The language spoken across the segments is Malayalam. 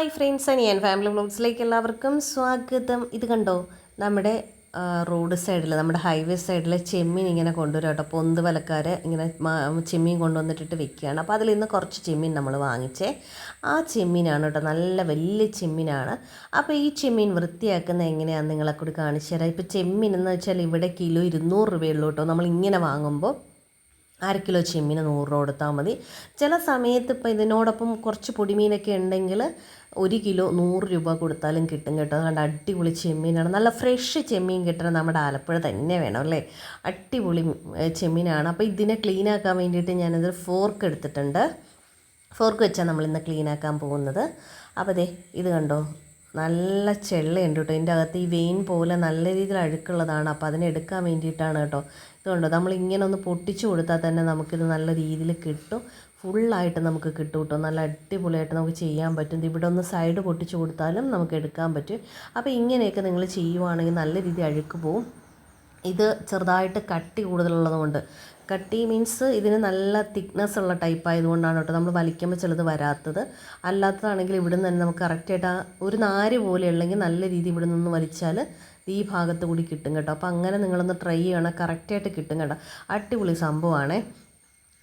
ഹായ് ഫ്രണ്ട്സ് ആൻഡ് ഞാൻ ഫാമിലി വ്ളോഗ്സിലേക്ക് എല്ലാവർക്കും സ്വാഗതം. ഇത് കണ്ടോ? നമ്മുടെ റോഡ് സൈഡിൽ നമ്മുടെ ഹൈവേ സൈഡിൽ ചെമ്മീൻ ഇങ്ങനെ കൊണ്ടുവരും കേട്ടോ. പൊന്ത് വലക്കാർ ഇങ്ങനെ ചെമ്മീൻ കൊണ്ടുവന്നിട്ടിട്ട് വെക്കുകയാണ്. അപ്പോൾ അതിൽ നിന്ന് കുറച്ച് ചെമ്മീൻ നമ്മൾ വാങ്ങിച്ചേ. ആ ചെമ്മീനാണ് കേട്ടോ. നല്ല വലിയ ചെമ്മീനാണ്. അപ്പോൾ ഈ ചെമ്മീൻ വൃത്തിയാക്കുന്നത് എങ്ങനെയാണെന്ന് നിങ്ങളെ കൂടി കാണിച്ചു തരാം. ഇപ്പോൾ ചെമ്മീൻ എന്ന് വെച്ചാൽ ഇവിടെ കിലോ ഇരുന്നൂറ് രൂപയുള്ളൂ കേട്ടോ. നമ്മൾ ഇങ്ങനെ വാങ്ങുമ്പോൾ അര കിലോ ചെമ്മീൻ നൂറ് രൂപ കൊടുത്താൽ മതി. ചില സമയത്ത് ഇപ്പോൾ ഇതിനോടൊപ്പം കുറച്ച് പൊടിമീനൊക്കെ ഉണ്ടെങ്കിൽ ഒരു കിലോ നൂറ് രൂപ കൊടുത്താലും കിട്ടും കേട്ടോ. അതുകൊണ്ട് അടിപൊളി ചെമ്മീനാണ്. നല്ല ഫ്രഷ് ചെമ്മീൻ കിട്ടണം നമ്മുടെ ആലപ്പുഴ തന്നെ വേണം അല്ലേ? അടിപൊളി ചെമ്മീനാണ്. അപ്പോൾ ഇതിനെ ക്ലീൻ ആക്കാൻ വേണ്ടിയിട്ട് ഞാനിതൊരു ഫോർക്ക് എടുത്തിട്ടുണ്ട്. ഫോർക്ക് വെച്ചാൽ നമ്മളിന്ന് ക്ലീൻ ആക്കാൻ പോകുന്നത്. അപ്പോൾ ദേ ഇത് കണ്ടോ? നല്ല ചെള്ളയുണ്ട് കേട്ടോ. ഇതിന്റെ അകത്ത് ഈ വെയിൻ പോലെ നല്ല രീതിയിൽ അഴുക്കുള്ളതാണ്. അപ്പോൾ അതിനെടുക്കാൻ വേണ്ടിയിട്ടാണ് കേട്ടോ. ഇതുകൊണ്ടോ നമ്മൾ ഇങ്ങനെ ഒന്ന് പൊട്ടിച്ചു കൊടുത്താൽ തന്നെ നമുക്കിത് നല്ല രീതിയിൽ കിട്ടും. ഫുള്ളായിട്ട് നമുക്ക് കിട്ടും കേട്ടോ. നല്ല അടിപൊളിയായിട്ട് നമുക്ക് ചെയ്യാൻ പറ്റും. ഇവിടെ ഒന്ന് സൈഡ് പൊട്ടിച്ചു കൊടുത്താലും നമുക്ക് എടുക്കാൻ പറ്റും. അപ്പോൾ ഇങ്ങനെയൊക്കെ നിങ്ങൾ ചെയ്യുവാണെങ്കിൽ നല്ല രീതിയിൽ അഴുക്ക് പോവും. ഇത് ചെറുതായിട്ട് കട്ടി കൂടുതലുള്ളതുകൊണ്ട്. കട്ടി മീൻസ് ഇതിന് നല്ല തിക്നെസ് ഉള്ള ടൈപ്പ് ആയതുകൊണ്ടാണ് കേട്ടോ നമ്മൾ വലിക്കുമ്പോൾ ചിലത് വരാത്തത്. അല്ലാത്തതാണെങ്കിൽ ഇവിടെ നിന്ന് തന്നെ നമുക്ക് കറക്റ്റായിട്ട് ആ ഒരു നാര് പോലെ ഉള്ളെങ്കിൽ നല്ല രീതി ഇവിടെ നിന്ന് വലിച്ചാൽ ഈ ഭാഗത്ത് കൂടി കിട്ടും കേട്ടോ. അപ്പോൾ അങ്ങനെ നിങ്ങളൊന്ന് ട്രൈ ചെയ്യണം. കറക്റ്റായിട്ട് കിട്ടും കേട്ടോ. അടിപൊളി സംഭവമാണേ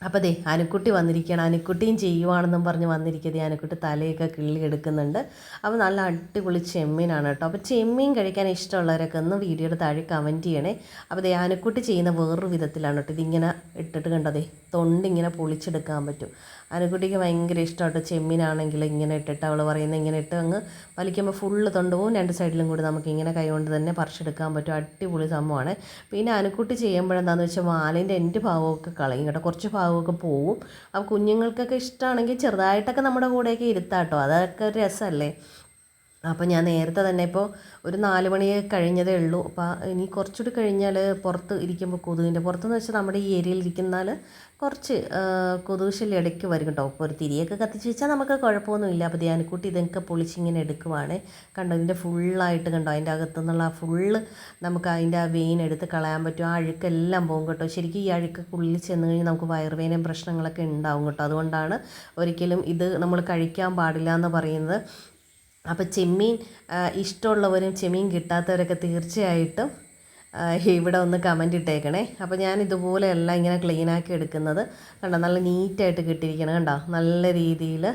അപ്പോൾ ദേ അനുക്കുട്ടി വന്നിരിക്കുകയാണ് അനുക്കുട്ടിയും ചെയ്യുവാണെന്നും പറഞ്ഞ് വന്നിരിക്കുന്നത് അനുക്കുട്ടി തലയൊക്കെ കിള്ളി എടുക്കുന്നുണ്ട്. അപ്പോൾ നല്ല അടിപൊളി ചെമ്മീനാണ് കേട്ടോ. അപ്പോൾ ചെമ്മീൻ കഴിക്കാൻ ഇഷ്ടമുള്ളവരൊക്കെ ഒന്ന് വീഡിയോയുടെ താഴെ കമന്റ് ചെയ്യണേ. അപ്പോൾ ദേ അനുക്കുട്ടി ചെയ്യുന്ന വേറൊരു വിധത്തിലാണ് കേട്ടോ. ഇതിങ്ങനെ ഇട്ടിട്ട് കണ്ടതേ തൊണ്ടിങ്ങനെ പൊളിച്ചെടുക്കാൻ പറ്റും. അനുക്കുട്ടിക്ക് ഭയങ്കര ഇഷ്ടമാട്ടോ ചെമ്മീനാണെങ്കിൽ ഇങ്ങനെ ഇട്ടിട്ട് അവൾ പറയുന്ന ഇങ്ങനെ ഇട്ട് അങ്ങ് വലിക്കുമ്പോൾ ഫുള്ള് തൊണ്ട് പോവും. രണ്ട് സൈഡിലും കൂടി നമുക്ക് ഇങ്ങനെ കൈകൊണ്ട് തന്നെ പറിച്ചെടുക്കാൻ പറ്റും. അടിപൊളി സംഭവമാണ്. പിന്നെ അനുക്കുട്ടി ചെയ്യുമ്പോഴെന്താണെന്ന് വെച്ചാൽ വാലിന്റെ എന്റെ ഭാഗമൊക്കെ കളയും കേട്ടോ. കുറച്ച് ഭാഗമൊക്കെ പോവും. അപ്പോൾ കുഞ്ഞുങ്ങൾക്കൊക്കെ ഇഷ്ടമാണെങ്കിൽ ചെറുതായിട്ടൊക്കെ നമ്മുടെ കൂടെയൊക്കെ ഇരുത്താം കേട്ടോ അതൊക്കെ ഒരു രസമല്ലേ? അപ്പോൾ ഞാൻ നേരത്തെ തന്നെ ഇപ്പോൾ ഒരു നാല് മണി കഴിഞ്ഞതേ ഉള്ളൂ. അപ്പോൾ ഇനി കുറച്ചുകൂടി കഴിഞ്ഞാൽ പുറത്ത് ഇരിക്കുമ്പോൾ കൊതുകിന്റെ പുറത്തെന്ന് വെച്ചാൽ നമ്മുടെ ഈ ഏരിയയിൽ ഇരിക്കുന്നാൽ കുറച്ച് കൊതുക് ശല്യം ഇടയ്ക്ക് വരും കേട്ടോ. ഇപ്പോൾ ഒരു തിരിയൊക്കെ കത്തിച്ച് വെച്ചാൽ നമുക്ക് കുഴപ്പമൊന്നുമില്ല. അപ്പോൾ ധ്യാനക്കൂട്ടി ഇതൊക്കെ പൊളിച്ചിങ്ങനെ എടുക്കുവാണ്. കണ്ടോ ഇതിന്റെ ഫുള്ളായിട്ട് കണ്ടോ? അതിന്റെ അകത്തുനിന്നുള്ള ആ ഫുള്ള് നമുക്ക് അതിന്റെ ആ വെയിൻ എടുത്ത് കളയാൻ പറ്റും. ആ അഴുക്കെല്ലാം പോകും കേട്ടോ. ശരിക്കും ഈ അഴുക്കൊക്കെ ഉള്ളിൽ ചെന്ന് കഴിഞ്ഞാൽ നമുക്ക് വയറുവേനയും പ്രശ്നങ്ങളൊക്കെ ഉണ്ടാവും കേട്ടോ. അതുകൊണ്ടാണ് ഒരിക്കലും ഇത് നമ്മൾ കഴിക്കാൻ പാടില്ല എന്ന് പറയുന്നത്. അപ്പോൾ ചെമ്മീൻ ഇഷ്ടമുള്ളവരും ചെമ്മീൻ കിട്ടാത്തവരൊക്കെ തീർച്ചയായിട്ടും ഇവിടെ ഒന്ന് കമന്റ് ഇട്ടേക്കണേ. അപ്പോൾ ഞാൻ ഇതുപോലെയല്ല ഇങ്ങനെ ക്ലീനാക്കി എടുക്കുന്നത്. കണ്ടോ? നല്ല നീറ്റായിട്ട് കിട്ടിയിരിക്കണം. കണ്ടോ? നല്ല രീതിയിൽ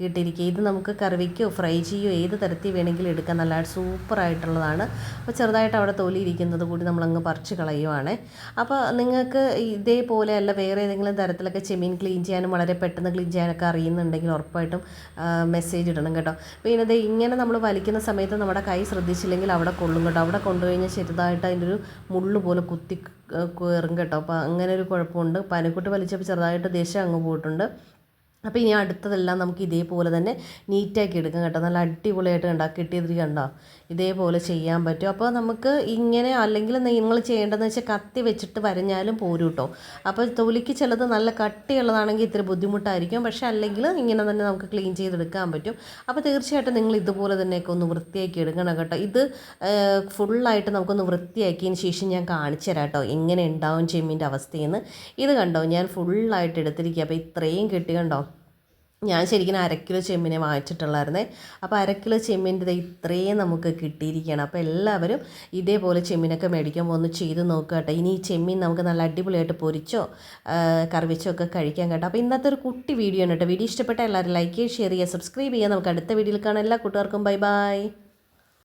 കിട്ടിയിരിക്കുക ഇത് നമുക്ക് കറിവയ്ക്കോ ഫ്രൈ ചെയ്യോ ഏത് തരത്തിൽ വേണമെങ്കിലും എടുക്കാം. നല്ല സൂപ്പറായിട്ടുള്ളതാണ്. അപ്പോൾ ചെറുതായിട്ട് അവിടെ തൊലി ഇരിക്കുന്നത് കൂടി നമ്മളങ്ങ് പറിച്ച് കളയുവാണ്. അപ്പോൾ നിങ്ങൾക്ക് ഇതേപോലെ അല്ല വേറെ ഏതെങ്കിലും തരത്തിലൊക്കെ ചെമ്മീൻ ക്ലീൻ ചെയ്യാനും വളരെ പെട്ടെന്ന് ക്ലീൻ ചെയ്യാനൊക്കെ അറിയുന്നുണ്ടെങ്കിൽ ഉറപ്പായിട്ടും മെസ്സേജ് ഇടണം കേട്ടോ. പിന്നെ ഇത് ഇങ്ങനെ നമ്മൾ വലിക്കുന്ന സമയത്ത് നമ്മുടെ കൈ ശ്രദ്ധിച്ചില്ലെങ്കിൽ അവിടെ കൊള്ളും കേട്ടോ. അവിടെ കൊണ്ടുകഴിഞ്ഞാൽ ചെറുതായിട്ട് അതിന്റെ ഒരു മുള്ളു പോലെ കുത്തി കയറും കേട്ടോ. അപ്പോൾ അങ്ങനെ ഒരു കുഴപ്പമുണ്ട്. പനക്കുട്ടി വലിച്ചപ്പോൾ ചെറുതായിട്ട് ദേഷ്യം അങ്ങ് പോയിട്ടുണ്ട്. അപ്പോൾ ഇനി അടുത്തതെല്ലാം നമുക്ക് ഇതേപോലെ തന്നെ നീറ്റാക്കി എടുക്കാം കേട്ടോ. നല്ല അടിപൊളിയായിട്ട് കണ്ടോ? കിട്ടിയത് കണ്ടോ ഇതേപോലെ ചെയ്യാൻ പറ്റും. അപ്പോൾ നമുക്ക് ഇങ്ങനെ അല്ലെങ്കിൽ നിങ്ങൾ ചെയ്യേണ്ടതെന്ന് വെച്ചാൽ കത്തി വെച്ചിട്ട് വരഞ്ഞാലും പോരും കേട്ടോ അപ്പോൾ തൊലിക്ക് ചിലത് നല്ല കട്ടിയുള്ളതാണെങ്കിൽ ഇത്തിരി ബുദ്ധിമുട്ടായിരിക്കും. പക്ഷേ അല്ലെങ്കിൽ ഇങ്ങനെ തന്നെ നമുക്ക് ക്ലീൻ ചെയ്തെടുക്കാൻ പറ്റും. അപ്പോൾ തീർച്ചയായിട്ടും നിങ്ങൾ ഇതുപോലെ തന്നെയൊക്കെ ഒന്ന് വൃത്തിയാക്കി എടുക്കണം കേട്ടോ. ഇത് ഫുള്ളായിട്ട് നമുക്കൊന്ന് വൃത്തിയാക്കിയതിന് ശേഷം ഞാൻ കാണിച്ചു തരാം കേട്ടോ എങ്ങനെ ഉണ്ടാവും ചെമ്മീന്റെ അവസ്ഥയെന്ന്. ഇത് കണ്ടോ? ഞാൻ ഫുള്ളായിട്ട് എടുത്തിരിക്കുക അപ്പോൾ ഇത്രയും കിട്ടി കണ്ടോ? ഞാൻ ശരിക്കും അര കിലോ ചെമ്മീനെ വാങ്ങിച്ചിട്ടുള്ളായിരുന്നേ. അപ്പോൾ അര കിലോ ചെമ്മീന്റെ ഇത്രയും നമുക്ക് കിട്ടിയിരിക്കുകയാണ്. അപ്പോൾ എല്ലാവരും ഇതേപോലെ ചെമ്മീനൊക്കെ മേടിക്കാൻ ഒന്ന് ചെയ്ത് നോക്കുക കേട്ടോ. ഇനി ഈ ചെമ്മീൻ നമുക്ക് നല്ല അടിപൊളിയായിട്ട് പൊരിച്ചോ കറിവെച്ചോ ഒക്കെ കഴിക്കാൻ കേട്ടോ. അപ്പോൾ ഇന്നത്തെ ഒരു കുട്ടി വീഡിയോ ആണ് കേട്ടോ. വീഡിയോ ഇഷ്ടപ്പെട്ട എല്ലാവരും ലൈക്ക് ചെയ്യുക ഷെയർ ചെയ്യുക സബ്സ്ക്രൈബ് ചെയ്യുക. നമുക്ക് അടുത്ത വീഡിയോയിൽ കാണാം. എല്ലാ കൂട്ടുകാർക്കും ബൈ ബൈ